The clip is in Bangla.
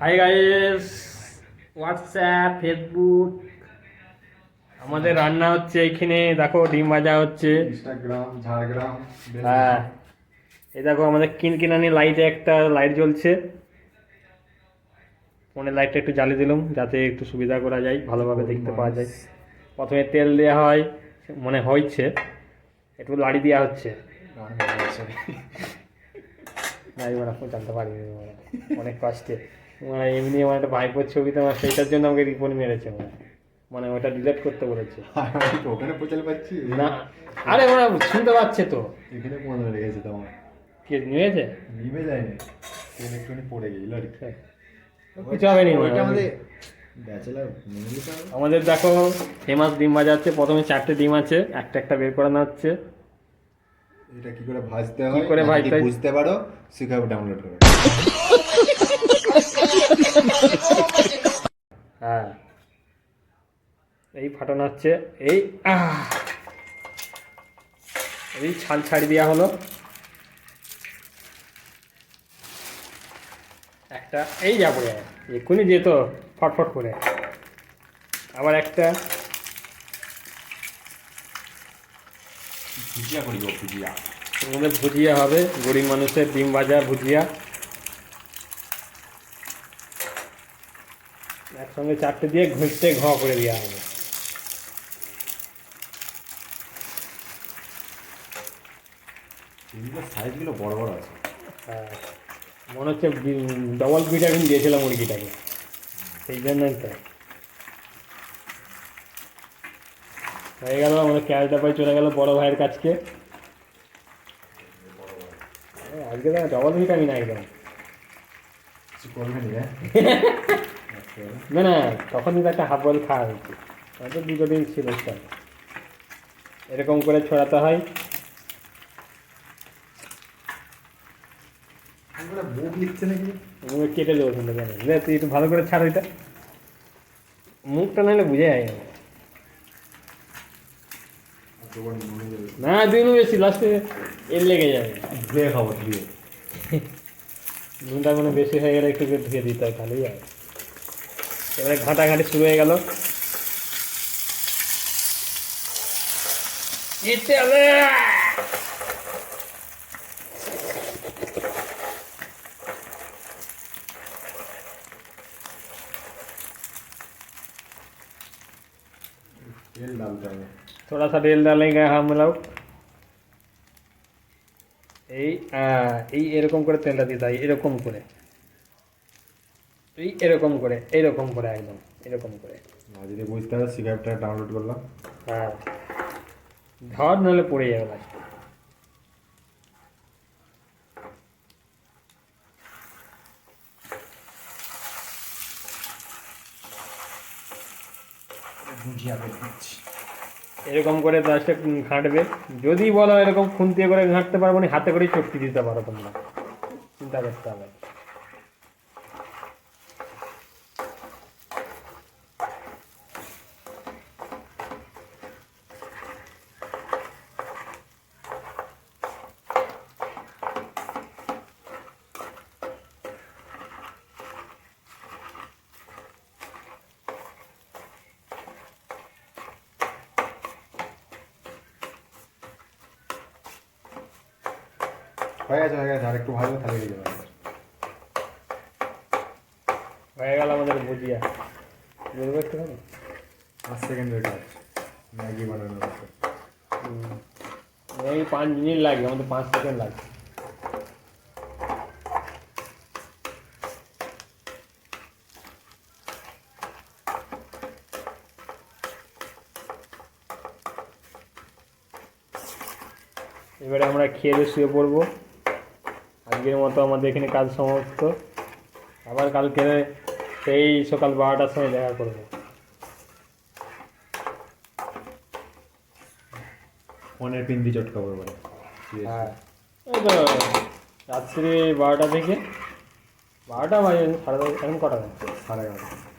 হাই গাইস হোয়াটসঅ্যাপ ফেসবুক আমাদের রান্না হচ্ছে এইখানে দেখো ডিম ভাজা হচ্ছে। ইনস্টাগ্রাম ঝাড়গ্রাম হ্যাঁ। এই দেখো আমাদের কিনকিনানি লাইটে একটা লাইট জ্বলছে। ফোনের লাইটটা একটু জ্বালিয়ে দিলাম যাতে একটু সুবিধা করা যায় ভালোভাবে দেখতে পাওয়া যায়। প্রথমে তেল দেওয়া হয় মনে হয়েছে। একটু লাড়ি দেওয়া হচ্ছে। না এবার এখন জানতে পারি অনেক কষ্টে। মানে এমনি আমার একটা ভাইপোর ছবি তো আমার সেইটার জন্য আমাকে রিপোর্ট মেরেছে মানে মানে ওটা ডিলিট করতে বলেছে। ওখানে পৌঁছাতে পারছি না। আরে ওরা শুনতে পাচ্ছে তো। এখানে মনে লেগেছে তোমার? কে নিয়েছে নিমে যায়নি। ট্রেন একটুখানি পড়ে গেছিল আর কি। কিছু হবে নি ওইটা আমাদের নিতে আমাদের দেখো ফেমাস ডিম ভাজা হচ্ছে প্রথমে চারটে ডিম আছে একটা একটা বের করানো হচ্ছে এটা কি করে ভাজতে কি করে না ভাজতে হয়? বুঝতে পারো? শিখাবো ডাউনলোড করে। হ্যাঁ। এই ফাটানো হচ্ছে এই এই ছাল ছাড়ি দেওয়া হলো। একটা এই যা পড়ে এক্ষুনি যেত ফটফট করে। আবার একটা। ভুজিয়া করি ভুজিয়া। ভুজিয়া হবে গরিব মানুষের ডিম ভাজা ভুজিয়া। একসঙ্গে চারটে দিয়ে ঘুরতে ঘ করে দেওয়া হবে। সাইজগুলো বড় বড় আছে। হ্যাঁ মনে হচ্ছে ডবল ভিটামিন দিয়েছিলাম মুরগিটাকে। সেই জন্যই তো। হয়ে গেল আমাদের ক্যারেটা পাই চলে গেল বড় ভাইয়ের কাছকে। আজকে তো ডবল ভিটামিন একদম নি না তখন কিন্তু একটা হাফ বল খাওয়া হয়েছে হয়তো দুটো দিন ছিল স্যার এরকম করে ছড়াতে হয় কেটে দেবো কিন্তু কেন লে, তুই একটু ভালো করে ছাড় ওইটা মুখটা নাহলে বুঝে যায় না দিন বেশি লাস্টে এর লেগে যাবে খাব ধুয়ে নুনটা কোনো বেশি হয়ে গেলে একটু করে ধুয়ে দিতে হয় তাহলেই হয় এবারে ঘাটাঘাটি শুরু হয়ে গেল যেতে হবে তেল ডালতে হবে थोड़ा सा तेल डालेंगे हम लोग এই এই এরকম করে তেলটা দিতে হয় এরকম করে। এই এরকম করে এরকম করে একদম এরকম করে। না যদি বুঝতে হবে সিগারেটটা ডাউনলোড করলাম। হ্যাঁ। ধর নাহলে পড়ে যাবে লাস্টে। ভুজিয়া করে দিচ্ছি এরকম করে লাস্টে ঘাঁটবে। যদি বলো এরকম খুন্তি করে ঘাঁটতে পারব না, হাতে করেই চটকি দিতে পারো তোমরা। চিন্তা করতে হবে। হয়ে গেছে হয়ে গেছে আর একটু ভালো তাহলে হয়ে যাবে হয়ে গেল আমাদের ভুজিয়া। বুঝবে একটুখানি? পাঁচ সেকেন্ডের কাজ ম্যাগি বানানোর এই পাঁচ মিনিট লাগবে আমাদের পাঁচ সেকেন্ড লাগবে। এবারে আমরা খেয়ে শুয়ে পড়ব। আজকের মতো আমাদের এখানে কাজ সমাপ্ত। আবার কালকে সেই সকাল বারোটার সময় দেখা করব। ফোনের পিন দিয়ে চটকাবো এবারে হ্যাঁ। এই তো রাত্রি বারোটা থেকে বারোটা বাজে সাড়ে দশ এখন কটা সাড়ে এগারোটা।